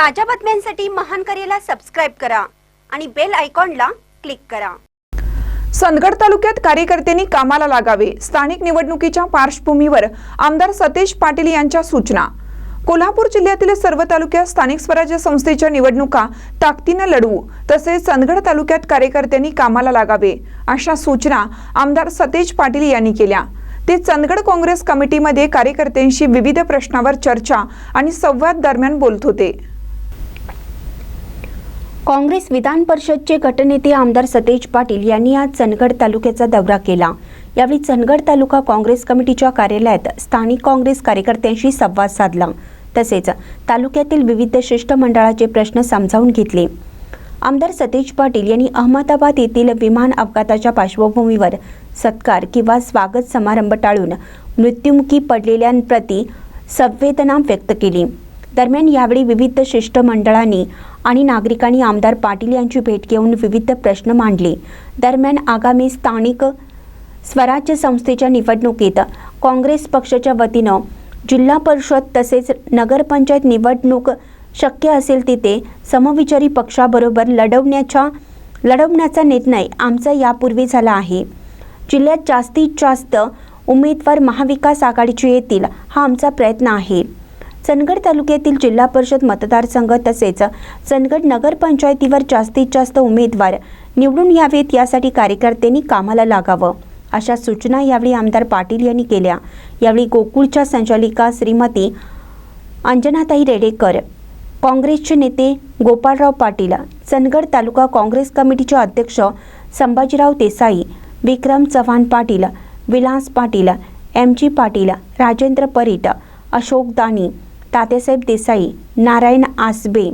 ताज्या बातम्यांसाठी महान करेला सबस्क्राईब करा आणि बेल आयकॉनला क्लिक करा. सनगड तालुक्यात कार्यकर्त्यांनी कामाला लागावे. स्थानिक निवडणुकीच्या पार्श्वभूमीवर आमदार सतेज पाटील यांच्या सूचना. कोल्हापूर जिल्ह्यातील सर्व तालुक्यात स्थानिक स्वराज्य संस्थेच्या निवडणुका ताकदीनं लढवू तसेच चंदगड तालुक्यात कार्यकर्त्यांनी कामाला लागावे अशा सूचना आमदार सतेज पाटील यांनी केल्या. ते चंदगड काँग्रेस कमिटीमध्ये कार्यकर्त्यांशी विविध प्रश्नावर चर्चा आणि संवाद दरम्यान बोलत होते. काँग्रेस विधान परिषदचे गटनेते आमदार सतेज पाटील यांनी आज चंदगड तालुक्याचा दौरा केला. यावेळी चंदगड तालुका काँग्रेस कमिटीच्या कार्यालयात स्थानिक काँग्रेस कार्यकर्त्यांशी संवाद साधला. तसेच तालुक्यातील विविध शिष्टमंडळाचे प्रश्न समजावून घेतले. आमदार सतेज पाटील यांनी अहमदाबाद येथील विमान अपघाताच्या पार्श्वभूमीवर सत्कार किंवा स्वागत समारंभ टाळून मृत्युमुखी पडलेल्यांप्रती संवेदना व्यक्त केली. दरम्यान यावेळी विविध शिष्टमंडळांनी आणि नागरिकांनी आमदार पाटील यांची भेट घेऊन विविध प्रश्न मांडले. दरम्यान आगामी स्थानिक स्वराज्य संस्थेच्या निवडणुकीत काँग्रेस पक्षाच्या वतीनं जिल्हा परिषद तसेच नगरपंचायत निवडणूक शक्य असेल तिथे समविचारी पक्षाबरोबर लढवण्याच्या लढवण्याचा निर्णय आमचा यापूर्वी झाला आहे. जिल्ह्यात जास्तीत जास्त उमेदवार महाविकास आघाडीचे येतील हा आमचा प्रयत्न आहे. चंदगड तालुक्यातील जिल्हा परिषद मतदारसंघ तसेच चंदगड नगरपंचायतीवर जास्तीत जास्त उमेदवार निवडून यावेत यासाठी कार्यकर्त्यांनी कामाला लागावं अशा सूचना यावेळी आमदार पाटील यांनी केल्या. यावेळी गोकुळच्या संचालिका श्रीमती अंजनाताई रेडेकर काँग्रेसचे नेते गोपाळराव पाटील चंदगड तालुका काँग्रेस कमिटीचे अध्यक्ष Sambhajirao Desai Vikram Chavan Patil Vilas Patil M G Patil Rajendra Parit Ashok Dani Tatyasaheb Desai Narayan Asbe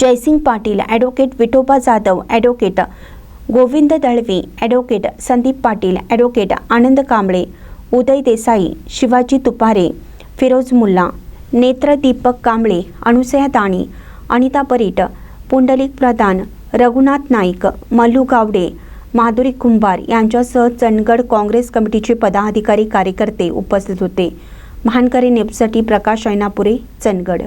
Jaysingh Patil advocate Vithoba Jadhav advocate Govind Dalvi advocate Sandeep Patil advocate Anand Kamble Uday Desai Shivaji Tupare Firoz Mulla नेत्र दीपक कांबळे अनुसया दाणी अनिता परीट पुंडलिक प्रधान रघुनाथ नाईक मल्लू गावडे माधुरी कुंभार यांच्यासह चंदगड काँग्रेस कमिटीचे पदाधिकारी कार्यकर्ते उपस्थित होते. महानकरी नेपसाठी प्रकाश ऐनापुरे चंदगड.